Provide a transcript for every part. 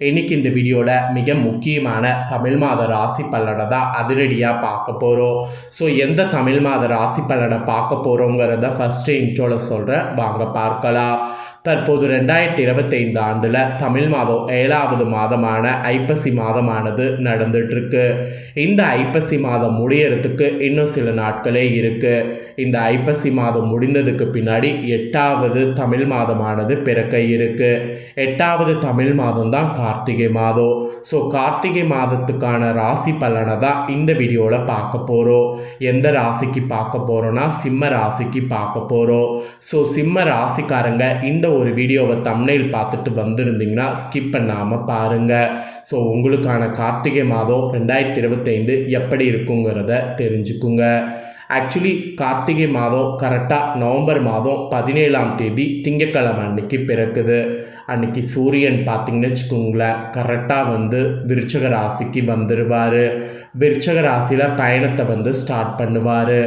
இன்னைக்கு இந்த வீடியோவில் மிக முக்கியமான தமிழ் மாத ராசி பலனை தான் அதிரடியாக பார்க்க போகிறோம் ஸோ எந்த தமிழ் மாத ராசி பலனை பார்க்க போகிறோங்கிறத ஃபஸ்ட்டு இன்ட்ரோவில் சொல்கிறேன் வாங்க பார்க்கலாம். தற்போது ரெண்டாயிரத்தி இருபத்தைந்து ஆண்டில் தமிழ் மாதம் ஏழாவது மாதமான ஐப்பசி மாதமானது நடந்துட்டுருக்கு. இந்த ஐப்பசி மாதம் முடியறதுக்கு இன்னும் சில நாட்களே இருக்குது இந்த ஐப்பசி மாதம் முடிந்ததுக்கு பின்னாடி எட்டாவது தமிழ் மாதமானது பிறக்க இருக்குது எட்டாவது தமிழ் மாதம் தான் கார்த்திகை மாதம். ஸோ கார்த்திகை மாதத்துக்கான ராசி பலனை தான் இந்த வீடியோவில் பார்க்க போகிறோம் எந்த ராசிக்கு பார்க்க போகிறோன்னா சிம்ம ராசிக்கு பார்க்க போகிறோம் ஸோ சிம்ம ராசிக்காரங்க இந்த ஒரு வீடியோவை தம்னையில் பார்த்துட்டு வந்திருந்தீங்கன்னா ஸ்கிப் பண்ணாமல் பாருங்கள் ஸோ உங்களுக்கான கார்த்திகை மாதம் ரெண்டாயிரத்தி இருபத்தைந்து எப்படி இருக்குங்கிறத தெரிஞ்சுக்குங்க. ஆக்சுவலி கார்த்திகை மாதம் கரெக்டாக நவம்பர் மாதம் பதினேழாம் தேதி திங்கட்கிழமை அன்னைக்கு பிறக்குது. அன்னைக்கு சூரியன் பார்த்தீங்கன்னு வச்சுக்கோங்களேன் கரெக்டாக வந்து விருச்சக ராசிக்கு வந்துடுவார் விருச்சக ராசியில் பயணத்தை வந்து ஸ்டார்ட் பண்ணுவார்.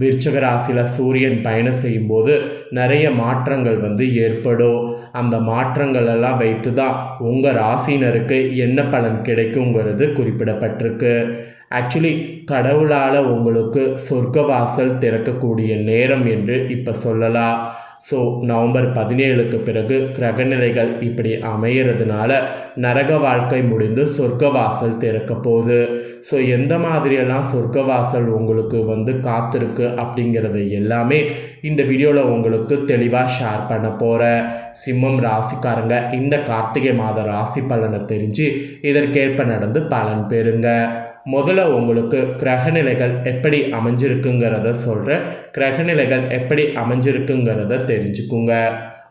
விருச்சக ராசியில் சூரியன் பயணம் செய்யும்போது நிறைய மாற்றங்கள் வந்து ஏற்படும். அந்த மாற்றங்கள் எல்லாம் வைத்து தான் உங்கள் ராசினருக்கு என்ன பலன் கிடைக்குங்கிறது குறிப்பிடப்பட்டிருக்கு. ஆக்சுவலி கடவுளால் உங்களுக்கு சொர்க்கவாசல் திறக்கக்கூடிய நேரம் என்று இப்போ சொல்லலாம். ஸோ நவம்பர் பதினேழுக்கு பிறகு கிரகநிலைகள் இப்படி அமையிறதுனால நரக வாழ்க்கை முடிந்து சொர்க்கவாசல் திறக்க போகுது. ஸோ எந்த மாதிரியெல்லாம் சொர்க்கவாசல் உங்களுக்கு வந்து காத்திருக்கு அப்படிங்கிறது எல்லாமே இந்த வீடியோவில் உங்களுக்கு தெளிவாக ஷேர் பண்ண போகிறேன் சிம்மம் ராசிக்காரங்க இந்த கார்த்திகை மாத ராசி பலனை தெரிஞ்சு இதற்கேற்ப நடந்து பலன் பெறுங்க. முதல்ல உங்களுக்கு கிரகநிலைகள் எப்படி அமைஞ்சிருக்குங்கிறத சொல்கிறேன் கிரகநிலைகள் எப்படி அமைஞ்சிருக்குங்கிறத தெரிஞ்சுக்குங்க.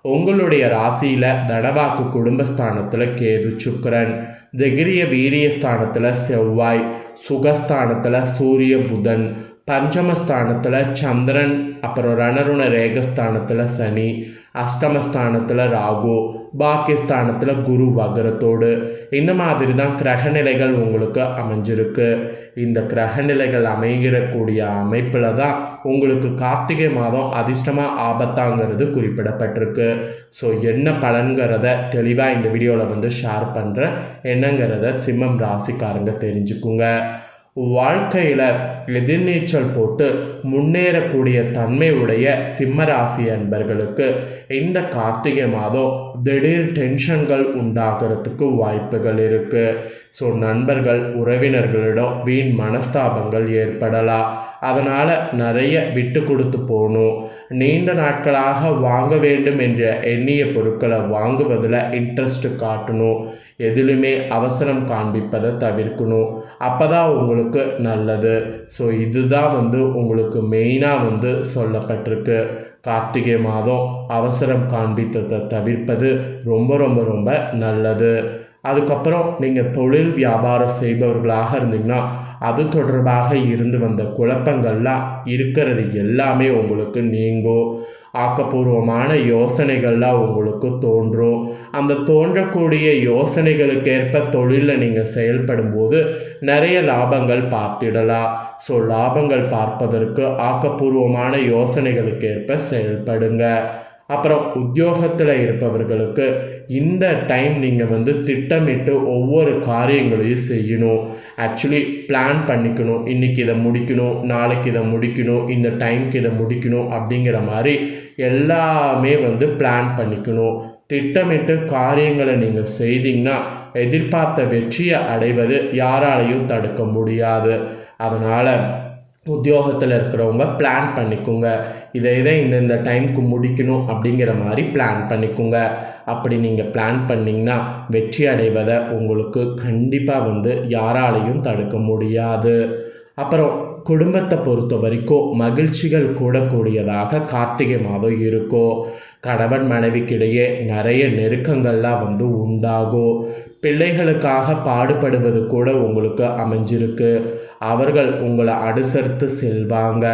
உங்களுடைய ராசியில் தனவாக்கு குடும்பஸ்தானத்தில் கேது சுக்கரன் திகிரிய வீரிய ஸ்தானத்தில் செவ்வாய் சுகஸ்தானத்தில் சூரிய புதன் பஞ்சமஸ்தானத்தில் சந்திரன் அப்புறம் ரணருண ரேகஸ்தானத்தில் சனி அஷ்டமஸ்தானத்தில் ராகு பாக்கியஸ்தானத்தில் குரு வகரத்தோடு. இந்த மாதிரி தான் கிரகநிலைகள் உங்களுக்கு அமைஞ்சிருக்கு. இந்த கிரகநிலைகள் அமைகிறக்கூடிய அமைப்பில் தான் உங்களுக்கு கார்த்திகை மாதம் அதிர்ஷ்டமாக ஆபத்தாங்கிறது குறிப்பிடப்பட்டிருக்கு. ஸோ என்ன பலன்கிறத தெளிவாக இந்த வீடியோவில் வந்து ஷேர் பண்ணுறேன் என்னங்கிறத சிம்மம் ராசிக்காரங்க தெரிஞ்சுக்குங்க. வாழ்க்கையில் எதிர்நீச்சல் போட்டு முன்னேறக்கூடிய தன்மை உடைய சிம்மராசி அன்பர்களுக்கு இந்த கார்த்திகை மாதம் திடீர் டென்ஷன்கள் உண்டாகிறதுக்கு வாய்ப்புகள் இருக்குது ஸோ நண்பர்கள் உறவினர்களிடம் வீண் மனஸ்தாபங்கள் ஏற்படலாம். அதனால் நிறைய விட்டு கொடுத்து போகணும். நீண்ட நாட்களாக வாங்க வேண்டும் என்ற எண்ணிய பொருட்களை வாங்குவதில் இன்ட்ரெஸ்ட் காட்டணும். எதிலுமே அவசரம் காண்பிப்பதை தவிர்க்கணும். அப்போ தான் உங்களுக்கு நல்லது. ஸோ இதுதான் வந்து உங்களுக்கு மெயினாக வந்து சொல்லப்பட்டிருக்கு. கார்த்திகை மாதம் அவசரம் காண்பித்ததை தவிர்ப்பது ரொம்ப ரொம்ப ரொம்ப நல்லது. அதுக்கப்புறம் நீங்கள் தொழில் வியாபாரம் செய்பவர்களாக இருந்தீங்கன்னா அது தொடர்பாக இருந்து வந்த குழப்பங்கள்லாம் இருக்கிறது எல்லாமே உங்களுக்கு நீங்கும். ஆக்கப்பூர்வமான யோசனைகள்லாம் உங்களுக்கு தோன்றும். அந்த தோன்றக்கூடிய யோசனைகளுக்கேற்ப தொழிலில் நீங்கள் செயல்படும் போது நிறைய லாபங்கள் பார்த்திடலாம். ஸோ லாபங்கள் பார்ப்பதற்கு ஆக்கப்பூர்வமான யோசனைகளுக்கேற்ப செயல்படுங்க. அப்புறம் உத்தியோகத்தில் இருப்பவர்களுக்கு இந்த டைம் நீங்கள் வந்து திட்டமிட்டு ஒவ்வொரு காரியங்களையும் செய்யணும். ஆக்சுவலி பிளான் பண்ணிக்கணும். இன்றைக்கி இதை முடிக்கணும் நாளைக்கு இதை முடிக்கணும் இந்த டைம்க்கு இதை முடிக்கணும் அப்படிங்கிற மாதிரி எல்லாமே வந்து பிளான் பண்ணிக்கணும். திட்டமிட்டு காரியங்களை நீங்கள் செய்தீங்கன்னா எதிர்பார்த்த வெற்றியை அடைவது யாராலையும் தடுக்க முடியாது. அதனால் உத்தியோகத்தில் இருக்கிறவங்க பிளான் பண்ணிக்கோங்க. இதை இதை இந்தந்த டைமுக்கு முடிக்கணும் அப்படிங்கிற மாதிரி பிளான் பண்ணிக்கோங்க. அப்படி நீங்கள் பிளான் பண்ணிங்கன்னா வெற்றி அடைவதை உங்களுக்கு கண்டிப்பாக வந்து யாராலையும் தடுக்க முடியாது. அப்புறம் குடும்பத்தை பொறுத்த வரைக்கும் மகிழ்ச்சிகள் கூடக்கூடியதாக கார்த்திகை மாதம் இருக்கும். கணவன் மனைவிக்கிடையே நிறைய நெருக்கங்கள்லாம் வந்து உண்டாகும். பிள்ளைகளுக்காக பாடுபடுவது கூட உங்களுக்கு அமைஞ்சிருக்கு. அவர்கள் உங்களை அனுசரித்து செல்வாங்க.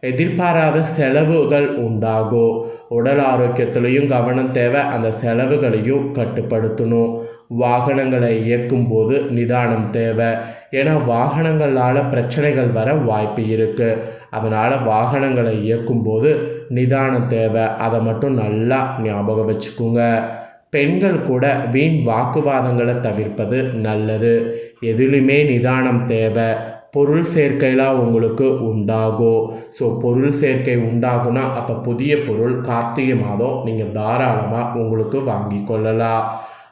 எதிர்பாராத செலவுகள் உண்டாகும். உடல் ஆரோக்கியத்திலையும் கவனம் தேவை அந்த செலவுகளையும் கட்டுப்படுத்தணும். வாகனங்களை இயக்கும் போது நிதானம் தேவை. ஏன்னா வாகனங்களால் பிரச்சனைகள் வர வாய்ப்பு இருக்குது அதனால் வாகனங்களை இயக்கும்போது நிதானம் தேவை. அதை மட்டும் நல்லா ஞாபகம் வச்சுக்கோங்க. பெண்கள் கூட வீண் வாக்குவாதங்களை தவிர்ப்பது நல்லது. எதிலுமே நிதானம் தேவை. பொருள் சேர்க்கையெல்லாம் உங்களுக்கு உண்டாகும் ஸோ பொருள் சேர்க்கை உண்டாகுனா அப்போ புதிய பொருள் கார்த்திகை மாதம் நீங்கள் தாராளமாக உங்களுக்கு வாங்கி கொள்ளலாம்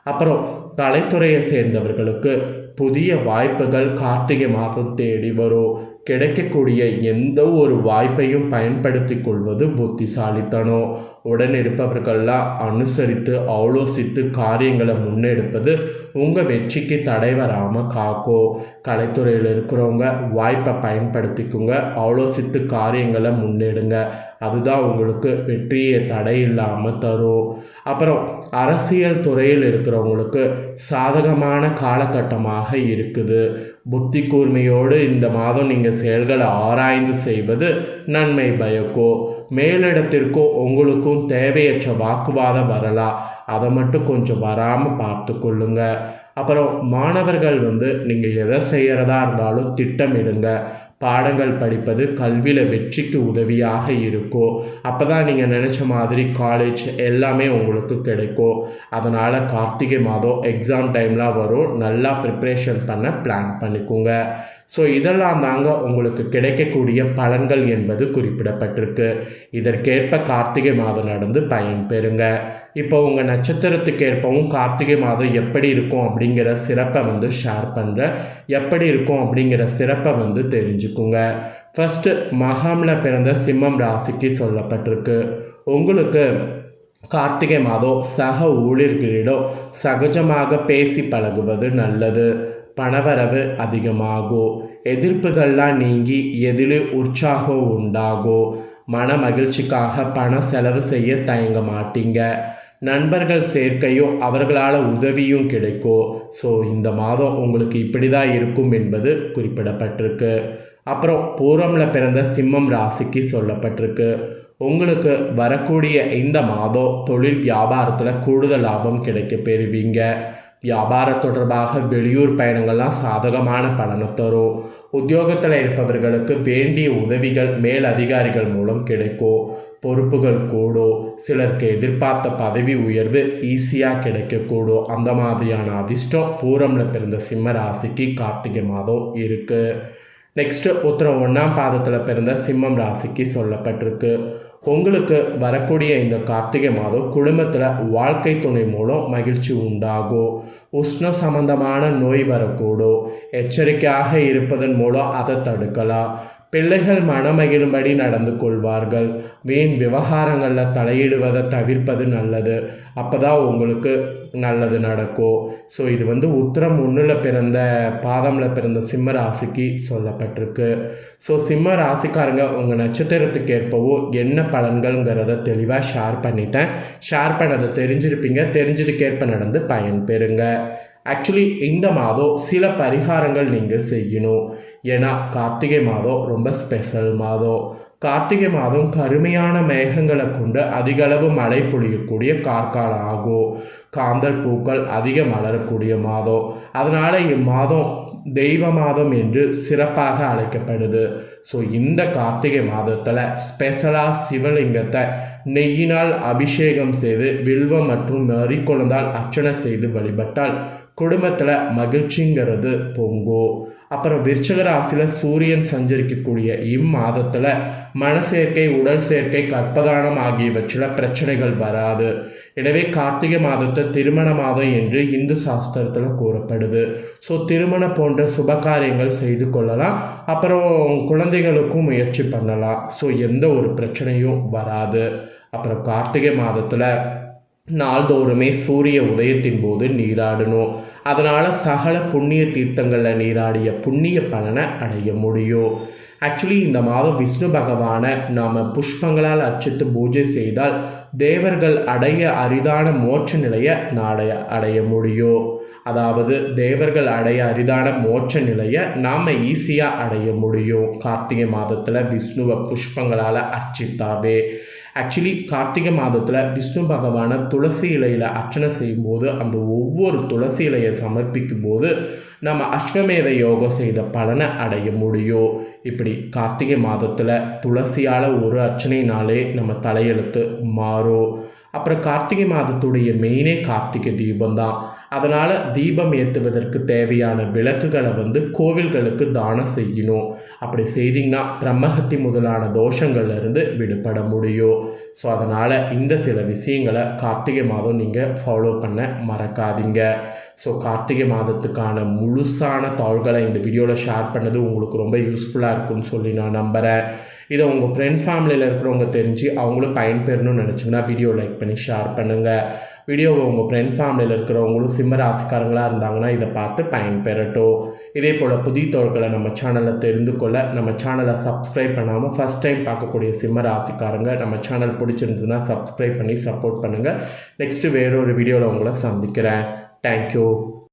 அப்புறம் கலைத்துறையை சேர்ந்தவர்களுக்கு புதிய வாய்ப்புகள் கார்த்திகை மாதம் தேடி வரும். கிடைக்கக்கூடிய எந்த ஒரு வாய்ப்பையும் பயன்படுத்தி கொள்வது புத்திசாலித்தனம் உடன் இருப்பவர்கள்லாம் அனுசரித்து ஆலோசித்து காரியங்களை முன்னெடுப்பது உங்கள் வெற்றிக்கு தடை வராமல் காக்கும் கலைத்துறையில் இருக்கிறவங்க வாய்ப்பை பயன்படுத்திக்கோங்க. ஆலோசித்து காரியங்களை முன்னெடுங்க. அதுதான் உங்களுக்கு வெற்றியை தடை இல்லாமல் தரும். அப்புறம் அரசியல் துறையில் இருக்கிறவங்களுக்கு சாதகமான காலகட்டமாக இருக்குது. புத்தி கூர்மையோடு இந்த மாதம் நீங்கள் செயல்களை ஆராய்ந்து செய்வது நன்மை பயக்கோ. மேலிடத்திற்கோ உங்களுக்கும் தேவையற்ற வாக்குவாதம் வரலாம் அதை மட்டும் கொஞ்சம் வராமல் பார்த்து கொள்ளுங்க. அப்புறம் மாணவர்கள் வந்து நீங்கள் எதை செய்கிறதா இருந்தாலும் திட்டமிடுங்க. பாடங்கள் படிப்பது கல்வியில் வெற்றிக்கு உதவியாக இருக்கும் அப்போ தான் நீங்கள் நினச்ச மாதிரி காலேஜ் எல்லாமே உங்களுக்கு கிடைக்கும். அதனால் கார்த்திகை மாதம் எக்ஸாம் டைம்லாம் வரும். நல்லா ப்ரிப்ரேஷன் பண்ண பிளான் பண்ணிக்கோங்க. ஸோ இதெல்லாம் தாங்க உங்களுக்கு கிடைக்கக்கூடிய பலன்கள் என்பது குறிப்பிடப்பட்டிருக்கு. இதற்கேற்ப கார்த்திகை மாதம் நடந்து பயன் பெறுங்க. இப்போ உங்கள் நட்சத்திரத்துக்கேற்பவும் கார்த்திகை மாதம் எப்படி இருக்கும் அப்படிங்கிற சிறப்பை வந்து ஷேர் பண்ணுறேன் எப்படி இருக்கும் அப்படிங்கிற சிறப்பை வந்து தெரிஞ்சுக்குங்க. ஃபஸ்ட்டு மகாமில் பிறந்த சிம்மம் ராசிக்கு சொல்லப்பட்டிருக்கு. உங்களுக்கு கார்த்திகை மாதம் சக ஊழியர்களிடம் சகஜமாக பேசி பழகுவது நல்லது. பணவரவு அதிகமாகும் எதிர்ப்புகள்லாம் நீங்கி எதில் உற்சாகம் உண்டாகும் மன மகிழ்ச்சிக்காக பணம் செலவு செய்ய தயங்க மாட்டீங்க. நண்பர்கள் சேர்க்கையும் அவர்களால் உதவியும் கிடைக்கும் ஸோ இந்த மாதம் உங்களுக்கு இப்படி தான் இருக்கும் என்பது குறிப்பிடப்பட்டிருக்கு. அப்புறம் பூரமில் பிறந்த சிம்மம் ராசிக்கு சொல்லப்பட்டிருக்கு. உங்களுக்கு வரக்கூடிய இந்த மாதம் தொழில் வியாபாரத்தில் கூடுதல் லாபம் கிடைக்க பெறுவீங்க. வியாபார தொடர்பாக வெளியூர் பயணங்கள்லாம் சாதகமான பலனை தரும். உத்தியோகத்தில் இருப்பவர்களுக்கு வேண்டிய உதவிகள் மேல் அதிகாரிகள் மூலம் கிடைக்கும். பொறுப்புகள் கூடும். சிலருக்கு எதிர்பார்த்த பதவி உயர்வு ஈஸியாக கிடைக்கக்கூடும். அந்த மாதிரியான அதிர்ஷ்டம் பூரமில் பிறந்த சிம்ம ராசிக்கு கார்த்திகை மாதம் இருக்குது நெக்ஸ்ட்டு உத்தரம் ஒன்றாம் பாதத்தில் பிறந்த சிம்மம் ராசிக்கு சொல்லப்பட்டிருக்கு. உங்களுக்கு வரக்கூடிய இந்த கார்த்திகை மாதம் குடும்பத்தில் வாழ்க்கை துணை மூலம் மகிழ்ச்சி உண்டாகும் உஷ்ண சம்பந்தமான நோய் வரக்கூடும் எச்சரிக்கையாக இருப்பதன் மூலம் அதை தடுக்கலாம். பிள்ளைகள் மனமகிழும்படி நடந்து கொள்வார்கள். வீண் விவகாரங்களில் தலையிடுவதை தவிர்ப்பது நல்லது. அப்போ தான் உங்களுக்கு நல்லது நடக்கும் ஸோ இது வந்து உத்தரம் ஒன்றில் பிறந்த பாதமில் பிறந்த சிம்ம ராசிக்கு சொல்லப்பட்டிருக்கு. ஸோ சிம்ம ராசிக்காரங்க உங்கள் நட்சத்திரத்துக்கு ஏற்பவோ என்ன பலன்கள்ங்கிறத தெளிவாக ஷேர் பண்ணிட்டேன். ஷேர் பண்ணதை தெரிஞ்சிருப்பீங்க. தெரிஞ்சதுக்கேற்ப நடந்து பயன் பெறுங்க. ஆக்சுவலி இந்த மாதம் சில பரிகாரங்கள் நீங்கள் செய்யணும். ஏன்னா கார்த்திகை மாதம் ரொம்ப ஸ்பெஷல் மாதம். கார்த்திகை மாதம் கருமையான மேகங்களை கொண்டு அதிகளவு மழை பொழியக்கூடிய கார்காலம் ஆகும். காந்தல் பூக்கள் அதிக மலரக்கூடிய மாதம். அதனால் இம்மாதம் தெய்வ மாதம் என்று சிறப்பாக அழைக்கப்படுது. ஸோ இந்த கார்த்திகை மாதத்தில் ஸ்பெஷலாக சிவலிங்கத்தை நெய்யினால் அபிஷேகம் செய்து வில்வம் மற்றும் மறிக்குழந்தால் அர்ச்சனை செய்து வழிபட்டால் குடும்பத்தில் மகிழ்ச்சிங்கிறது பொங்கும். அப்புறம் விருச்சக ராசியில் சூரியன் சஞ்சரிக்கக்கூடிய இம்மாதத்தில் மன சேர்க்கை உடல் சேர்க்கை கற்பதானம் ஆகியவற்றில் பிரச்சனைகள் வராது. எனவே கார்த்திகை மாதத்தை திருமண மாதம் என்று இந்து சாஸ்திரத்தில் கூறப்படுது. ஸோ திருமணம் போன்ற சுப காரியங்கள் செய்து கொள்ளலாம். அப்புறம் குழந்தைகளுக்கும் முயற்சி பண்ணலாம். ஸோ எந்த ஒரு பிரச்சனையும் வராது. அப்புறம் கார்த்திகை மாதத்தில் நாள்தோறுமே சூரிய உதயத்தின் போது நீராடணும். அதனால் சகல புண்ணிய தீர்த்தங்களில் நீராடிய புண்ணிய பலனை அடைய முடியும். ஆக்சுவலி இந்த மாதம் விஷ்ணு பகவானை நாம் புஷ்பங்களால் அர்ச்சித்து பூஜை செய்தால் தேவர்கள் அடைய அரிதான மோட்ச நிலையை நாடைய அடைய முடியும். அதாவது தேவர்கள் அடைய அரிதான மோட்ச நிலையை நாம் ஈஸியாக அடைய முடியும். கார்த்திகை மாதத்தில் விஷ்ணுவை புஷ்பங்களால் அர்ச்சித்தாவே. ஆக்சுவலி கார்த்திகை மாதத்தில் விஷ்ணு பகவானை துளசி இலையில் அர்ச்சனை செய்யும்போது அந்த ஒவ்வொரு துளசி இலையை சமர்ப்பிக்கும் போது நம்ம அஸ்வமேத யோகம் செய்த பலனை அடைய முடியும். இப்படி கார்த்திகை மாதத்தில் துளசியால் ஒரு அர்ச்சனைனாலே நம்ம தலையெழுத்து மாறும். அப்புறம் கார்த்திகை மாதத்துடைய மெயினே கார்த்திகை தீபம் தான் அதனால் தீபம் ஏற்றுவதற்கு தேவையான விளக்குகளை வந்து கோவில்களுக்கு தானம் செய்யணும். அப்படி செய்தீங்கன்னா பிரம்மஹத்தி முதலான தோஷங்கள்லேருந்து விடுபட முடியும். ஸோ அதனால் இந்த சில விஷயங்களை கார்த்திகை மாதம் நீங்கள் ஃபாலோ பண்ண மறக்காதீங்க. ஸோ கார்த்திகை மாதத்துக்கான முழுசான தாள்களை இந்த வீடியோவில் ஷேர் பண்ணது உங்களுக்கு ரொம்ப யூஸ்ஃபுல்லாக இருக்கும்னு சொல்லி நான் நம்புகிறேன் இதை உங்கள் ஃப்ரெண்ட்ஸ் ஃபேமிலியில் இருக்கிறவங்க தெரிஞ்சு அவங்களும் பயன்பெறணும்னு நினச்சிங்கன்னா வீடியோ லைக் பண்ணி ஷேர் பண்ணுங்கள் வீடியோவை உங்கள் ஃப்ரெண்ட்ஸ் ஃபேமிலியில் இருக்கிறவங்களும் சிம்ம ராசிக்காரங்களாக இருந்தாங்கன்னா இதை பார்த்து பயன்பெறட்டும். இதே போல் புதிய தோள்களை நம்ம சேனலில் தெரிந்து கொள்ள நம்ம சேனலை சப்ஸ்கிரைப் பண்ணாமல் ஃபஸ்ட் டைம் பார்க்கக்கூடிய சிம்ம ராசிக்காரங்க நம்ம சேனல் பிடிச்சிருந்ததுன்னா சப்ஸ்கிரைப் பண்ணி சப்போர்ட் பண்ணுங்கள் நெக்ஸ்ட்டு வேறொரு வீடியோவில் உங்களை சந்திக்கிறேன். தேங்க்யூ